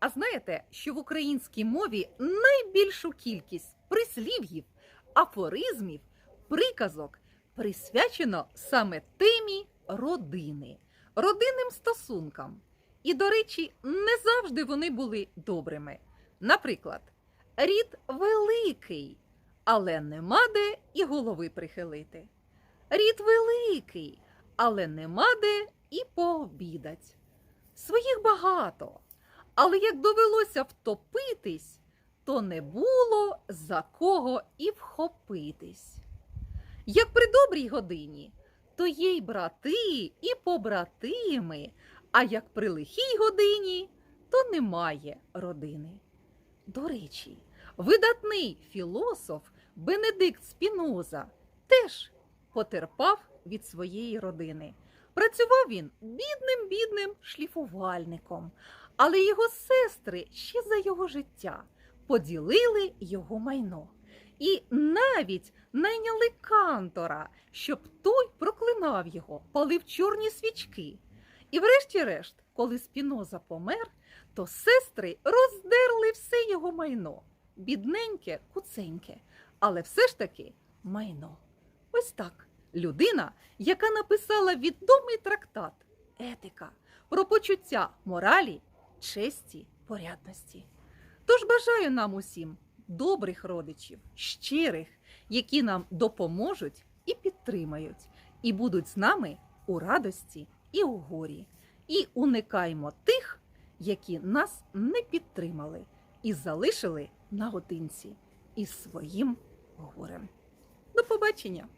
А знаєте, що в українській мові найбільшу кількість прислів'їв, афоризмів, приказок присвячено саме темі родини, родинним стосункам. І, до речі, не завжди вони були добрими. Наприклад, рід великий, але нема де і голови прихилити. Рід великий, але нема де і пообідать. Своїх багато, але як довелося втопитись, то не було за кого і вхопитись. Як при добрій годині, то є й брати, і побратими, а як при лихій годині, то немає родини. До речі, видатний філософ Бенедикт Спіноза теж потерпав від своєї родини. Працював він бідним бідним шліфувальником, але його сестри ще за його життя поділили його майно. І навіть найняли кантора, щоб той проклинав його, палив чорні свічки. І врешті-решт, коли Спіноза помер, то сестри роздерли все його майно. Бідненьке, куценьке, але все ж таки майно. Ось так. Людина, яка написала відомий трактат Етика про почуття моралі, честі, порядності. Тож бажаю нам усім добрих родичів, щирих, які нам допоможуть і підтримають, і будуть з нами у радості і у горі. І уникаймо тих, які нас не підтримали і залишили наодинці із своїм горем. До побачення!